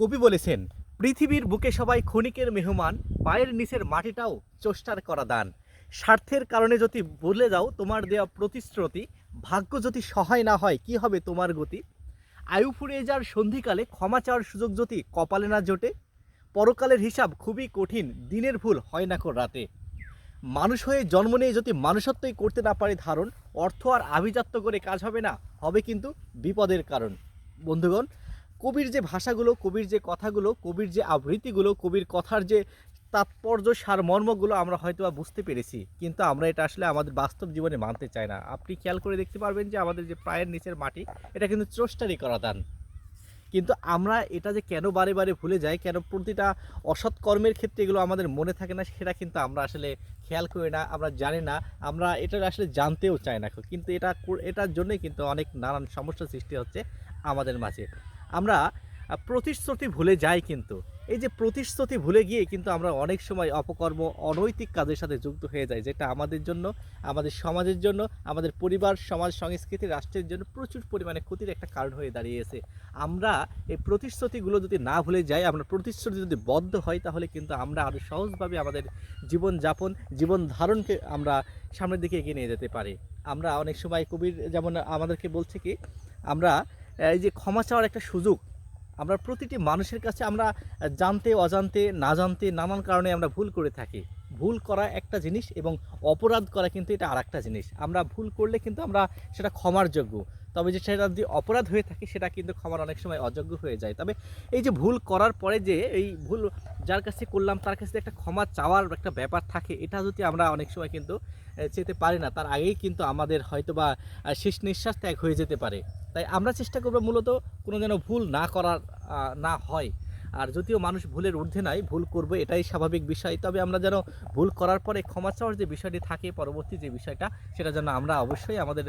কবি বলেছেন, পৃথিবীর বুকে সবাই ক্ষণিকের মেহমান, পায়ের নিচের মাটিটাও চষ্টার করা দান স্বার্থের কারণে যদি বলে যাও তোমার দেওয়া প্রতিশ্রুতি, ভাগ্য যদি সহায় না হয়, কি হবে তোমার গতি? আয়ু ফুরিয়ে যাওয়ার সন্ধিকালে ক্ষমা চাওয়ার সুযোগ যদি কপালে না জোটে, পরকালের হিসাব খুবই কঠিন, দিনের ভুল হয় না কো রাতে। মানুষ হয়ে জন্ম নিয়ে যদি মানুষত্বই করতে না পারে ধারণ, অর্থ আর আভিজাত্য করে কাজ হবে না, হবে কিন্তু বিপদের কারণ। বন্ধুগণ কবির যে ভাষাগুলো, কবির যে কথাগুলো, কবির যে আবৃত্তিগুলো, কবির কথার যে তাৎপর্য, সারমর্মগুলো আমরা হয়তো বা বুঝতে পেরেছি, কিন্তু আমরা এটা আসলে আমাদের বাস্তব জীবনে মানতে চাই না। আপনি খেয়াল করে দেখতে পারবেন যে আমাদের যে পায়ের নিচের মাটি, এটা কিন্তু চোষ্টারি করা দান। কিন্তু আমরা এটা যে কেন বারে বারে ভুলে যাই, কেন প্রতিটা অসৎ কর্মের ক্ষেত্রে এগুলো আমাদের মনে থাকে না, সেটা কিন্তু আমরা আসলে খেয়াল করি না, আমরা জানি না, আমরা এটা আসলে জানতেও চাই না। কিন্তু এটা এটার জন্যই কিন্তু অনেক নানান সমস্যার সৃষ্টি হচ্ছে আমাদের মাঝে। আমরা প্রতিশ্রুতি ভুলে যাই কিন্তু। এই যে প্রতিশ্রুতি ভুলে গিয়ে কিন্তু আমরা অনেক সময় অপকর্ম, অনৈতিক কাজের সাথে যুক্ত হয়ে যাই, যেটা আমাদের জন্য, আমাদের সমাজের জন্য, আমাদের পরিবার, সমাজ, সংস্কৃতি, রাষ্ট্রের জন্য প্রচুর পরিমাণে ক্ষতির একটা কারণ হয়ে দাঁড়িয়েছে। আমরা এই প্রতিশ্রুতিগুলো যদি না ভুলে যাই, আমরা প্রতিশ্রুতি যদি বদ্ধ হয় তাহলে কিন্তু আমরা আরও সহজভাবে আমাদের জীবনযাপন, জীবন ধারণকে আমরা সামনের দিকে এগিয়ে নিয়ে যেতে পারি। আমরা অনেক সময় কবির যেমন আমাদেরকে বলছে কি, আমরা এই যে ক্ষমা চাওয়ার একটা সুযোগ, আমরা প্রতিটি মানুষের কাছে আমরা জানতে, অজান্তে, না জানতে নানান কারণে আমরা ভুল করে থাকি। ভুল করা একটা জিনিস এবং অপরাধ করা কিন্তু এটা আর একটা জিনিস। আমরা ভুল করলে কিন্তু আমরা সেটা ক্ষমার যোগ্য। তবে যে সেটা যদি অপরাধ হয়ে থাকে, সেটা কিন্তু ক্ষমার অনেক সময় অযোগ্য হয়ে যায়। তবে এই যে ভুল করার পরে যে এই ভুল যার কাছে করলাম, তার কাছে একটা ক্ষমা চাওয়ার একটা ব্যাপার থাকে, এটা যদি আমরা অনেক সময় কিন্তু চেতে পারি না, তার আগেই কিন্তু আমাদের হয়তো বা শেষ নিঃশ্বাস ত্যাগ হয়ে যেতে পারে। তাই আমরা চেষ্টা করব মূলত কোনো যেন ভুল না করার না হয়। আর যদিও মানুষ ভুলের ঊর্ধ্বে নাই, ভুল করব এটাই স্বাভাবিক বিষয়। তবে আমরা যেন ভুল করার পরে ক্ষমা চাওয়ার যে বিষয়টি থাকে, পরবর্তী যে বিষয়টা, সেটা যেন আমরা অবশ্যই আমাদের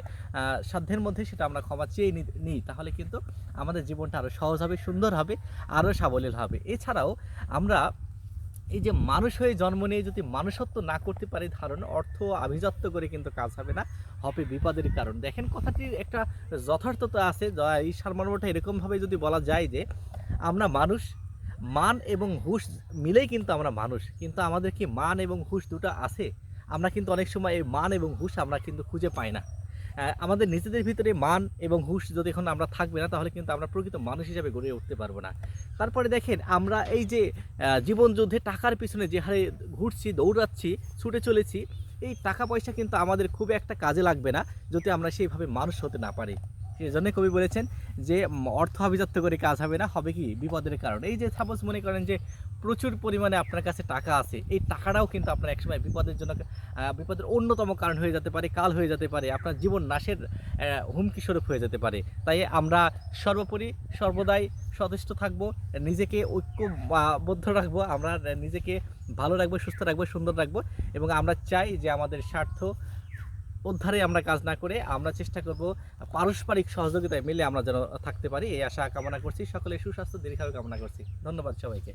সাধ্যের মধ্যে সেটা আমরা ক্ষমা চেয়ে নিই। তাহলে কিন্তু আমাদের জীবনটা আরও সহজ হবে, সুন্দর হবে আরও সাবলীল হবে। এছাড়াও আমরা এই যে মানুষ হয়ে জন্ম নিয়ে যদি মানুষত্ব না করতে পারি, ধারণ, অর্থ আভিজাত্য করে কিন্তু কাজ হবে না, হবে বিপদের কারণ। দেখেন কথাটির একটা যথার্থতা আছে এই সারমর্মটা এরকমভাবে যদি বলা যায় যে, আমরা মানুষ মান এবং হুশ মিলেই কিন্তু আমরা মানুষ। কিন্তু আমাদের কি মান এবং হুশ দুটো আছে? আমরা কিন্তু অনেক সময় এই মান এবং হুশ আমরা কিন্তু খুঁজে পাই না। আমাদের নিজেদের ভিতরে মান এবং হুশ যদি এখন আমরা থাকবে না, তাহলে কিন্তু আমরা প্রকৃত মানুষ হিসাবে গড়ে উঠতে পারব না। তারপরে দেখেন, আমরা এই যে জীবন যুদ্ধে টাকার পিছনে যে হারে ঘুরছি, দৌড়াচ্ছি, ছুটে চলেছি, এই টাকা পয়সা কিন্তু আমাদের খুব একটা কাজে লাগবে না, যদি আমরা সেইভাবে মানুষ হতে না পারি। সেই জন্য কবি বলেছেন যে অর্থ আভিজাত্য করে কাজ হবে না, হবে কি? বিপদের কারণ। এই যে সাপোজ মনে করেন যে, প্রচুর পরিমাণে আপনার কাছে টাকা আছে, এই টাকাটাও কিন্তু আপনার একসময় বিপদের জন্য বিপদের অন্যতম কারণ হয়ে যেতে পারে, কাল হয়ে যেতে পারে, আপনার জীবন নাশের হুমকি স্বরূপ হয়ে যেতে পারে। তাই আমরা সর্বোপরি, সর্বদাই সচেষ্ট থাকব, নিজেকে ঐক্যবদ্ধ রাখব, আমরা নিজেকে ভালো রাখব, সুস্থ রাখব, সুন্দর রাখব, এবং আমরা চাই যে আমাদের স্বার্থ উদ্ধারে আমরা কাজ না করে আমরা চেষ্টা করব পারস্পরিক সহযোগিতায় মিলে আমরা যেন থাকতে পারি। এই আশা কামনা করছি। সকলে সুস্বাস্থ্য, দীর্ঘায়ু কামনা করছি। ধন্যবাদ সবাইকে।